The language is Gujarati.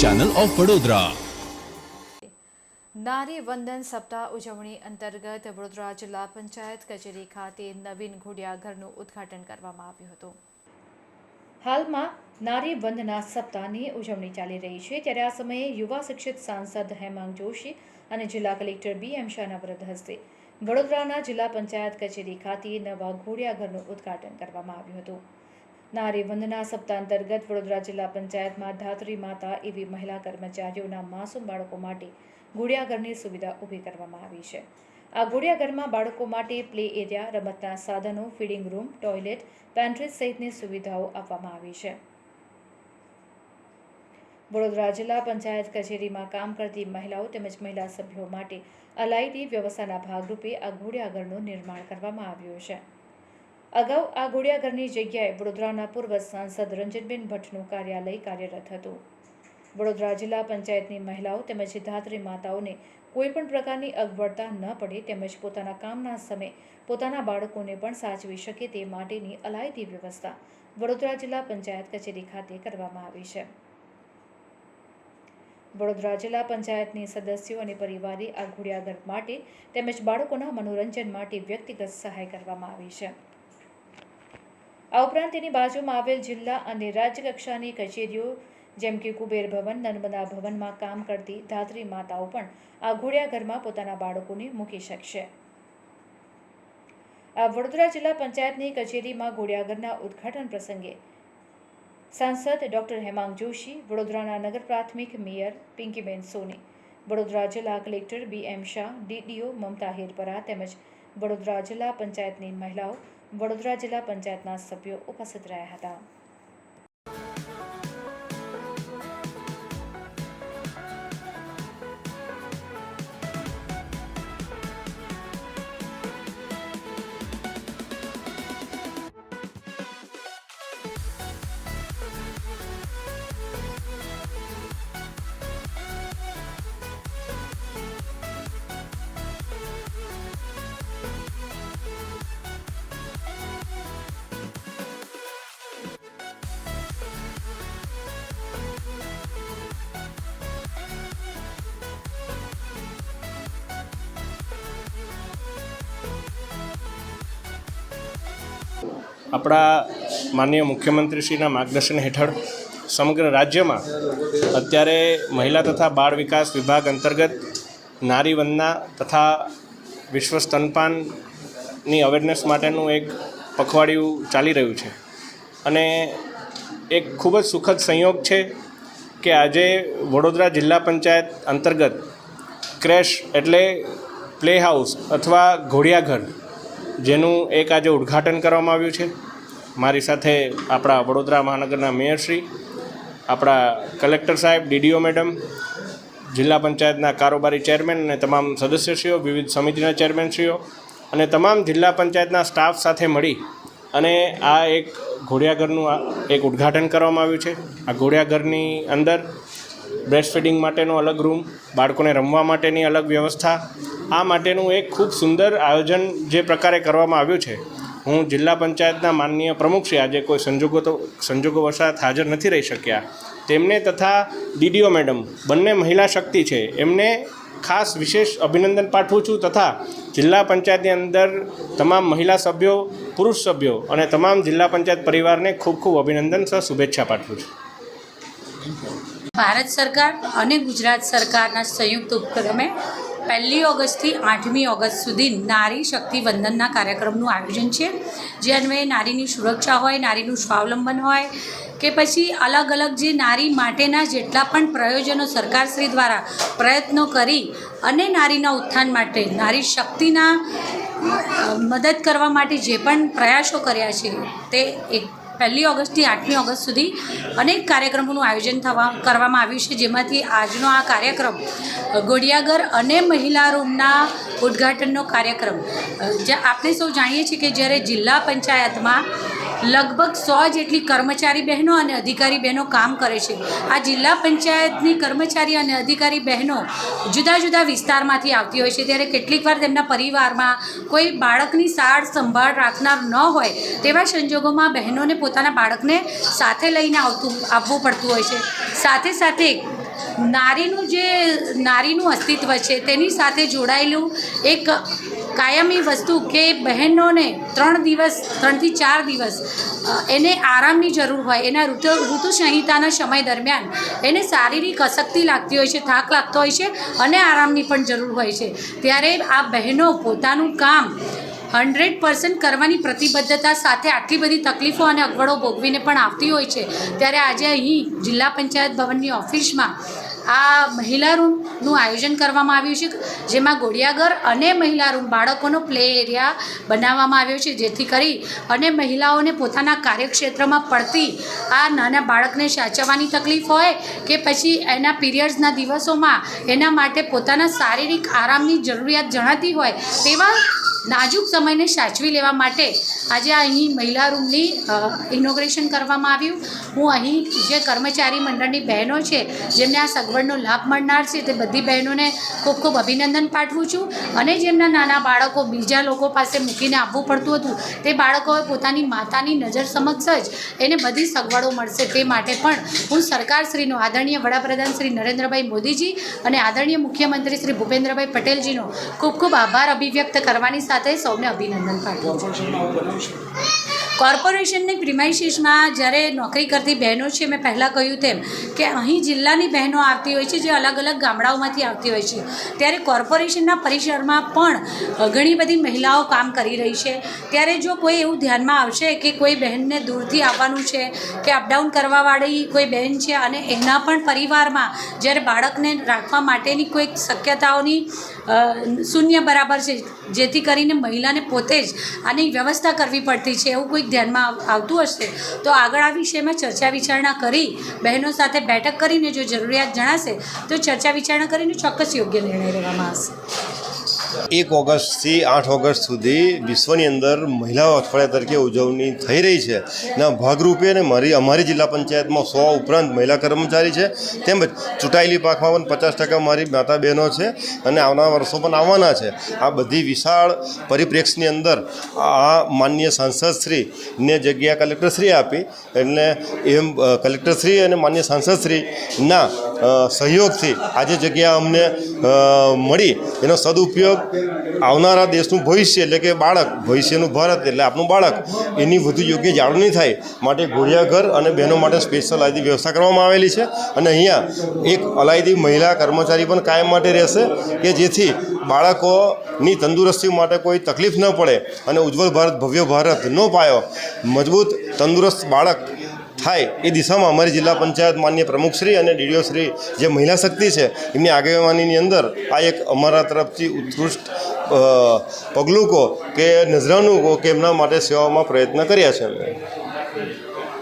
ચેનલ ઓફ વડોદરા નારી વંદન સપ્તાહ ઉજવણી અંતર્ગત વડોદરા જિલ્લા પંચાયત કચેરી ખાતે નવીન ઘોડિયાઘરનું ઉદ્ઘાટન કરવામાં આવ્યું હતું. હાલમાં નારી વંદના સપ્તાહની ઉજવણી ચાલી રહી છે. ત્યારે આ સમયે યુવા શિક્ષિત સાંસદ હેમાંગ જોશી અને જિલ્લા કલેક્ટર બી એમ શાહના વ્રત હસ્તે વડોદરાના જિલ્લા પંચાયત કચેરી ખાતે નવા ઘોડિયાઘરનું ઉદ્ઘાટન કરવામાં આવ્યું હતું. નારી વંદના સપ્તાહ અંતર્ગત વડોદરા જિલ્લા પંચાયતમાં ધાત્રી માતા એવી મહિલા કર્મચારીઓના માસૂમ બાળકો માટે ઘોડિયાઘરની સુવિધા ઊભી કરવામાં આવી છે. આ ઘોડિયાઘરમાં બાળકો માટે પ્લે એરિયા, રમતના સાધનો, ફીડિંગ રૂમ, ટોયલેટ, પેન્ટ્રી સહિતની સુવિધાઓ આપવામાં આવી છે. વડોદરા જિલ્લા પંચાયત કચેરીમાં કામ કરતી મહિલાઓ તેમજ મહિલા સભ્યો માટે અલાયદી વ્યવસ્થાના ભાગરૂપે આ ઘોડિયાઘરનું નિર્માણ કરવામાં આવ્યું છે. અગાઉ આ ઘોડિયાઘરની જગ્યાએ વડોદરાના પૂર્વ સાંસદ રંજનબેન ભટ્ટનું કાર્યાલય કાર્યરત હતું. વડોદરા જિલ્લા પંચાયતની મહિલાઓ તેમજ ધાત્રી માતાઓને કોઈપણ પ્રકારની અગવડતા ન પડે તેમજ પોતાના કામના સમયે પોતાના બાળકોને પણ સાચવી શકે તે માટેની અલાયદી વ્યવસ્થા વડોદરા જિલ્લા પંચાયત કચેરી ખાતે કરવામાં આવી છે. વડોદરા જિલ્લા પંચાયતની સદસ્યો અને પરિવારે આ ઘોડિયાઘર માટે તેમજ બાળકોના મનોરંજન માટે વ્યક્તિગત સહાય કરવામાં આવી છે. આ ઉપરાંત તેની બાજુમાં આવેલ જિલ્લા અને રાજ્ય કક્ષાની કચેરીઓ, જેમ કે કુબેર ભવન, નર્મદા ભવનમાં કામ કરતી ધાત્રી માતાઓ પણ આ ઘોડિયાઘરમાં પોતાના બાળકોને મૂકી શકશે. આ વડોદરા જિલ્લા પંચાયતની કચેરીમાં ઘોડિયાઘરના ઉદ્ઘાટન પ્રસંગે સાંસદ ડોક્ટર હેમાંગ જોશી, વડોદરાના નગર પ્રાથમિક મેયર પિંકીબેન સોની, વડોદરા જિલ્લા collector B M Shah DDO Mamata Herapara તેમજ વડોદરા જિલ્લા પંચાયતની મહિલાઓ વડોદરા જિલ્લા પંચાયતના સભ્યો ઉપસ્થિત રહ્યા હતા. આપણા માનનીય મુખ્યમંત્રીશ્રીના માર્ગદર્શન હેઠળ સમગ્ર રાજ્યમાં અત્યારે મહિલા તથા બાળ વિકાસ વિભાગ અંતર્ગત નારી વંદના તથા વિશ્વ સ્તનપાનની અવેરનેસ માટેનું એક પખવાડિયું ચાલી રહ્યું છે. અને એક ખૂબ જ સુખદ સંયોગ છે કે આજે વડોદરા જિલ્લા પંચાયત અંતર્ગત ક્રેશ એટલે પ્લે હાઉસ અથવા ઘોડિયાઘર જેનું એક આજે ઉદ્ઘાટન કરવામાં આવ્યું છે. મારી સાથે આપણા વડોદરા મહાનગરના મેયરશ્રી આપણા કલેક્ટર સાહેબ, ડીડીઓ મેડમ, જિલ્લા પંચાયતના કારોબારી ચેરમેન અને તમામ સદસ્યશ્રીઓ, વિવિધ સમિતિના ચેરમેનશ્રીઓ અને તમામ જિલ્લા પંચાયતના સ્ટાફ સાથે મળી અને આ એક ઘોડિયાઘરનું એક ઉદ્ઘાટન કરવામાં આવ્યું છે. આ ઘોડિયાઘરની અંદર બ્રેસ્ટ ફીડિંગ માટેનો અલગ રૂમ, બાળકોને રમવા માટેની અલગ વ્યવસ્થા આ માટેનું એક ખૂબ સુંદર આયોજન જે પ્રકારે કરવામાં આવ્યું છે. હું જિલ્લા પંચાયતના માનનીય પ્રમુખ છે આજે કોઈ સંજોગો તો, સંજોગો વસાત હાજર નથી રહી શક્યા. તેમને તથા ડીડીઓ મેડમ, બંને મહિલા શક્તિ છે. એમને ખાસ વિશેષ અભિનંદન પાઠવું છું તથા જિલ્લા પંચાયતની અંદર તમામ મહિલા સભ્યો, પુરુષ સભ્યો અને તમામ જિલ્લા પંચાયત પરિવારને ખૂબ ખૂબ અભિનંદન સહ શુભેચ્છા પાઠવું છું. ભારત સરકાર અને ગુજરાત સરકારના સંયુક્ત ઉપક્રમે પહેલી ઓગસ્ટથી આઠમી ઓગસ્ટ સુધી નારી શક્તિ વંદનના કાર્યક્રમનું આયોજન છે, જે અન્વયે નારીની સુરક્ષા હોય, નારીનું સ્વાવલંબન હોય, કે પછી અલગ અલગ જે નારી માટેના જેટલા પણ પ્રયોજનો સરકારશ્રી દ્વારા પ્રયત્નો કરી અને નારીના ઉત્થાન માટે, નારી શક્તિના મદદ કરવા માટે જે પણ પ્રયાસો કર્યા છે, તે એક પહેલી ઓગસ્ટથી આઠમી ઓગસ્ટ સુધી અનેક કાર્યક્રમોનું આયોજન થવા કરવામાં આવ્યું છે, જેમાંથી આજનો આ કાર્યક્રમ ઘોડિયાઘર અને મહિલા રૂમના ઉદ્ઘાટનનો કાર્યક્રમ. જે આપણે સૌ જાણીએ છીએ કે જ્યારે જિલ્લા પંચાયતમાં લગભગ સો જેટલી કર્મચારી બહેનો અને અધિકારી બહેનો કામ કરે છે. આ જિલ્લા પંચાયતની કર્મચારી અને અધિકારી બહેનો જુદા જુદા વિસ્તારમાંથી આવતી હોય છે. ત્યારે કેટલીક વાર તેમના પરિવારમાં કોઈ બાળકની સાર સંભાળ રાખનાર ન હોય તેવા સંજોગોમાં બહેનોને પોતાના બાળકને સાથે લઈને આવતું, આવવું પડતું હોય છે. સાથે સાથે નારીનું જે, નારીનું અસ્તિત્વ છે તેની સાથે જોડાયેલું એક કાયમી વસ્તુ કે બહેનોને ત્રણ દિવસ, ત્રણથી ચાર દિવસ એને આરામની જરૂર હોય, એના ઋતુ ઋતુ સંહિતાના સમય દરમિયાન એને શારીરિક અશક્તિ લાગતી હોય છે, થાક લાગતો હોય છે અને આરામની પણ જરૂર હોય છે. ત્યારે આ બહેનો પોતાનું કામ હંડ્રેડ પર્સન્ટ કરવાની પ્રતિબદ્ધતા સાથે આટલી બધી તકલીફો અને અગવડો ભોગવીને પણ આવતી હોય છે. ત્યારે આજે અહીં જિલ્લા પંચાયત ભવનની ઓફિસમાં આ મહિલા રૂમનું આયોજન કરવામાં આવ્યું છે, જેમાં ગોળિયાઘર અને મહિલા રૂમ બાળકોનો પ્લે એરિયા બનાવવામાં આવ્યો છે, જેથી કરી અને મહિલાઓને પોતાના કાર્યક્ષેત્રમાં પડતી આ નાના બાળકને સાચવવાની તકલીફ હોય કે પછી એના પીરિયડ્સના દિવસોમાં એના માટે પોતાના શારીરિક આરામની જરૂરિયાત જણાતી હોય, તેવા નાજુક સમયને સાચવી લેવા માટે આજે અહીં મહિલા રૂમની ઇનોગ્રેશન કરવામાં આવ્યું. હું અહીં જે કર્મચારી મંડળની બહેનો છે, જેમને આ સગવડનો લાભ મળનાર છે, તે બધી બહેનોને ખૂબ ખૂબ અભિનંદન પાઠવું છું. અને જેમના નાના બાળકો બીજા લોકો પાસે મૂકીને આવવું પડતું હતું, તે બાળકોએ પોતાની માતાની નજર સમક્ષ જ એને બધી સગવડો મળશે તે માટે પણ હું સરકારશ્રીનો, આદરણીય વડાપ્રધાન શ્રી નરેન્દ્રભાઈ મોદીજી અને આદરણીય મુખ્યમંત્રી શ્રી ભૂપેન્દ્રભાઈ પટેલજીનો ખૂબ ખૂબ આભાર અભિવ્યક્ત કરવાની સાથે સૌને અભિનંદન પાઠવું કોર્પોરેશનની પ્રિમાઇસીસમાં જ્યારે નોકરી કરતી બહેનો છે, મેં પહેલાં કહ્યું તેમ કે અહીં જિલ્લાની બહેનો આવતી હોય છે, જે અલગ અલગ ગામડાઓમાંથી આવતી હોય છે. ત્યારે કોર્પોરેશનના પરિસરમાં પણ ઘણી બધી મહિલાઓ કામ કરી રહી છે. ત્યારે જો કોઈ એવું ધ્યાનમાં આવશે કે કોઈ બહેનને દૂરથી આવવાનું છે, કે અપડાઉન કરવાવાળી કોઈ બહેન છે અને એના પણ પરિવારમાં જ્યારે બાળકને રાખવા માટેની કોઈક શક્યતાઓની શૂન્ય બરાબર છે જેથી કરીને મહિલાને પોતે જ આની વ્યવસ્થા કરવી પડતી છે, એવું કોઈક ધ્યાનમાં આવતું હશે. તો આગળ આ વિષયમાં ચર્ચા વિચારણા કરી, બહેનો સાથે બેઠક કરીને જો જરૂરિયાત જણાશે, તો ચર્ચા વિચારણા કરીને ચોક્કસ યોગ્ય નિર્ણય લેવામાં આવશે. એક ઓગસ્ટથી આઠ ઓગસ્ટ સુધી વિશ્વની અંદર મહિલાઓ અઠવાડિયા તરીકે ઉજવણી થઈ રહી છે. ના, ભાગરૂપે અને મારી, અમારી જિલ્લા પંચાયતમાં સો ઉપરાંત મહિલા કર્મચારી છે. તેમજ ચૂંટાયેલી પાકમાં પણ પચાસ ટકા મારી માતા બહેનો છે અને આવનારા વર્ષો પણ આવવાના છે. આ બધી વિશાળ પરિપ્રેક્ષની અંદર આ માનનીય સાંસદશ્રીને જગ્યા કલેક્ટરશ્રી આપી. એટલે એમ કલેક્ટરશ્રી અને માન્ય સાંસદશ્રીના સહયોગથી આજે જગ્યા અમને મળી. એનો સદુપયોગ આવનારા દેશનું ભવિષ્ય એટલે કે બાળક, ભવિષ્યનું ભારત એટલે આપણું બાળક, એની વધુ યોગ્ય જાળવણી થાય માટે ઘોડિયાઘર અને બહેનો માટે સ્પેશિયલ આદિ વ્યવસ્થા કરવામાં આવેલી છે. અને અહીંયા એક અલાયદી મહિલા કર્મચારી પણ કાયમ માટે રહેશે કે જેથી બાળકોની તંદુરસ્તી માટે કોઈ તકલીફ ન પડે અને ઉજ્જવળ ભારત, ભવ્ય ભારતનો પાયો મજબૂત, તંદુરસ્ત બાળક થાય એ દિશામાં અમારી જિલ્લા પંચાયત માન્ય પ્રમુખશ્રી અને ડીડીઓ શ્રી જે મહિલા શક્તિ છે, એમની આગેવાનીની અંદર આ એક અમારા તરફથી ઉત્કૃષ્ટ પગલું કહો કે નજરાનું કહો કે એમના માટે સેવામાં પ્રયત્ન કર્યા છે અમે.